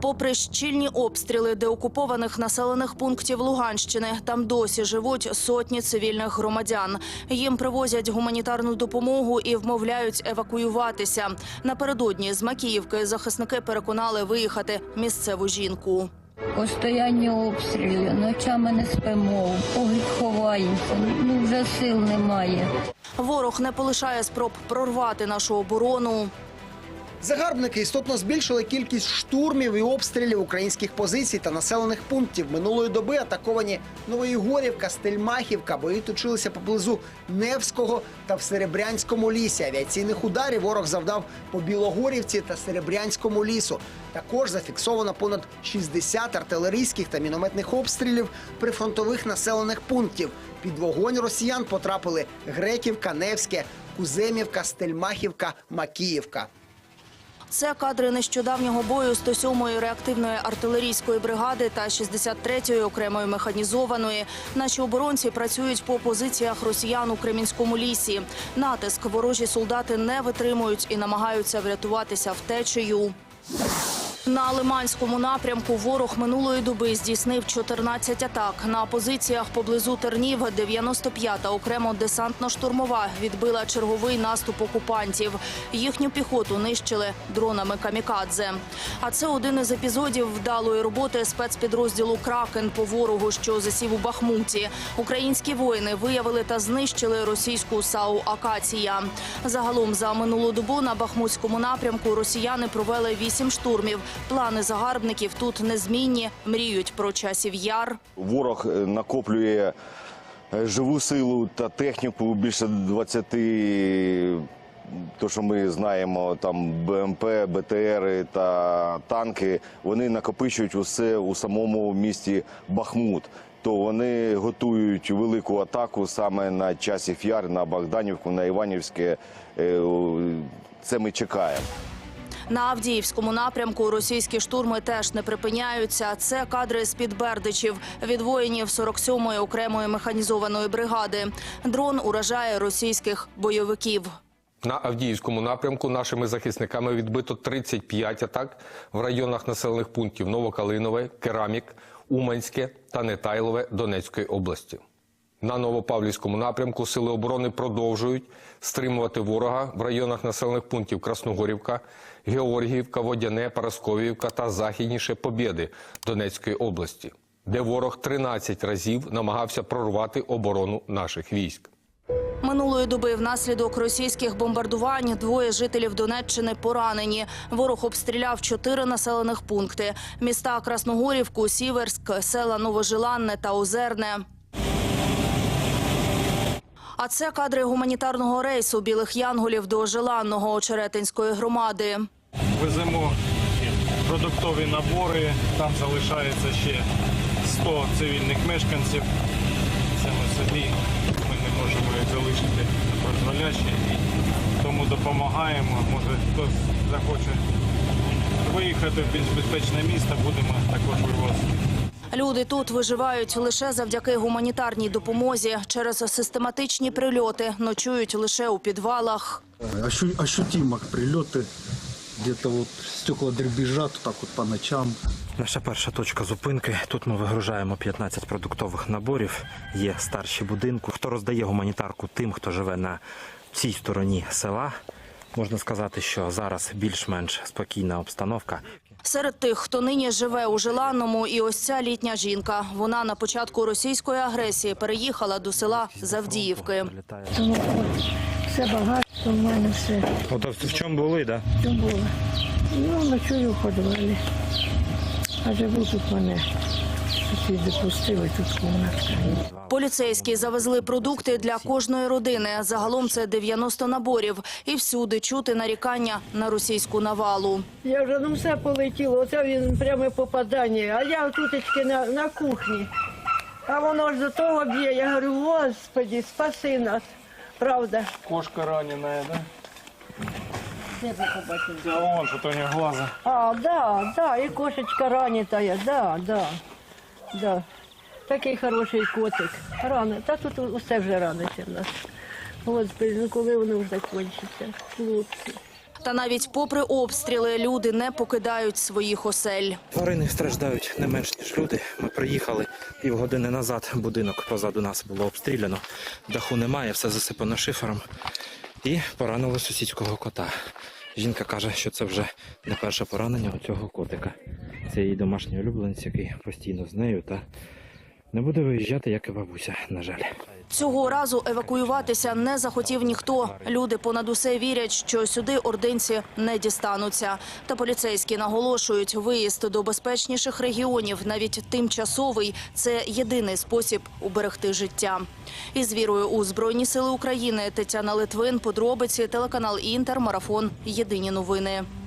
Попри щільні обстріли деокупованих населених пунктів Луганщини, там досі живуть сотні цивільних громадян. Їм привозять гуманітарну допомогу і вмовляють евакуюватися. Напередодні з Макіївки захисники переконали виїхати місцеву жінку. Постоянні обстріли, ночами не спимо, ховаємося, ну вже сил немає. Ворог не полишає спроб прорвати нашу оборону. Загарбники істотно збільшили кількість штурмів і обстрілів українських позицій та населених пунктів. Минулої доби атаковані Новоїгорівка, Стельмахівка. Бої точилися поблизу Невського та в Серебрянському лісі. Авіаційних ударів ворог завдав по Білогорівці та Серебрянському лісу. Також зафіксовано понад 60 артилерійських та мінометних обстрілів прифронтових населених пунктів. Під вогонь росіян потрапили Греківка, Невське, Куземівка, Стельмахівка, Макіївка. Це кадри нещодавнього бою 107-ї реактивної артилерійської бригади та 63-ї окремої механізованої. Наші оборонці працюють по позиціях росіян у Кремінському лісі. Натиск ворожі солдати не витримують і намагаються врятуватися втечею. На Лиманському напрямку ворог минулої доби здійснив 14 атак. На позиціях поблизу Тернів 95-та окремо десантно-штурмова відбила черговий наступ окупантів. Їхню піхоту нищили дронами камікадзе. А це один із епізодів вдалої роботи спецпідрозділу Кракен по ворогу, що засів у Бахмуті. Українські воїни виявили та знищили російську САУ Акація. Загалом за минулу добу на Бахмутському напрямку росіяни провели вісім штурмів. Плани загарбників тут незмінні. Мріють про часів яр. Ворог е, накоплює е, живу силу та техніку більше 20, то що ми знаємо, там БМП, БТРи та танки. Вони накопичують усе у самому місті Бахмут. То вони готують велику атаку саме на часів яр, на Богданівку, на Іванівське. Е, Це ми чекаємо. На Авдіївському напрямку російські штурми теж не припиняються. Це кадри з під Бердичів від воїнів 47-ї окремої механізованої бригади. Дрон уражає російських бойовиків. На Авдіївському напрямку нашими захисниками відбито 35 атак в районах населених пунктів Новокалинове, Керамік, Уманське та Нетайлове Донецької області. На Новопавлівському напрямку сили оборони продовжують стримувати ворога в районах населених пунктів Красногорівка, Георгіївка, Водяне, Парасковіївка та західніше Побєди Донецької області, де ворог 13 разів намагався прорвати оборону наших військ. Минулої доби внаслідок російських бомбардувань двоє жителів Донеччини поранені. Ворог обстріляв чотири населених пункти: міста Красногорівку, Сіверськ, села Новожиланне та Озерне. А це кадри гуманітарного рейсу білих янголів до Желанного Очеретинської громади. Веземо продуктові набори. Там залишається ще 100 цивільних мешканців. Це ми собі. Ми не можемо їх залишити на призволяще. Тому допомагаємо. Може хтось захоче виїхати в більш безпечне місто, будемо також вивозити. Люди тут виживають лише завдяки гуманітарній допомозі. Через систематичні прильоти ночують лише у підвалах. Ощу- ощутимо прильоти. Где-то вот стекла дребезжат так от по ночам. Наша перша точка зупинки. Тут ми вигружаємо 15 продуктових наборів. Є старші будинку. Хто роздає гуманітарку тим, хто живе на цій стороні села. Можна сказати, що зараз більш-менш спокійна обстановка. Серед тих, хто нині живе у Желанному, і ось ця літня жінка. Вона на початку російської агресії переїхала до села Завдіївки. Все багатство в мене все От в чому були, да? що було. Ну, ночую в підвалі. А живу тут мене. Сусіди пустили тут кімнатка. Поліцейські завезли продукти для кожної родини. Загалом це 90 наборів. І всюди чути нарікання на російську навалу. Я вже ну все полетіло, оце він пряме попадання. А я тутечки на, на кухні. А воно ж до того б'є. Я говорю, господи, спаси нас. Правда. Кошка ранена, да? Де ви побачили? Це вон, що то у нього глаза. А, да, да, і кошечка ранітая, да, да, да. Такий хороший котик. Рано. Та тут усе вже раниться в нас. Господи, ну коли воно вже закінчиться, хлопці. Та навіть попри обстріли люди не покидають своїх осель. Тварини страждають не менш ніж люди. Ми приїхали півгодини назад. Будинок позаду нас було обстріляно. Даху немає, все засипано шифером. І поранили сусідського кота. Жінка каже, що це вже не перше поранення у цього котика. Це її домашній улюбленець, який постійно з нею та не буде виїжджати, як і бабуся, на жаль. Цього разу евакуюватися не захотів ніхто. Люди понад усе вірять, що сюди ординці не дістануться. Та поліцейські наголошують, виїзд до безпечніших регіонів, навіть тимчасовий, це єдиний спосіб уберегти життя. Із вірою у Збройні сили України Тетяна Литвин, подробиці, телеканал Інтер, марафон. Єдині новини.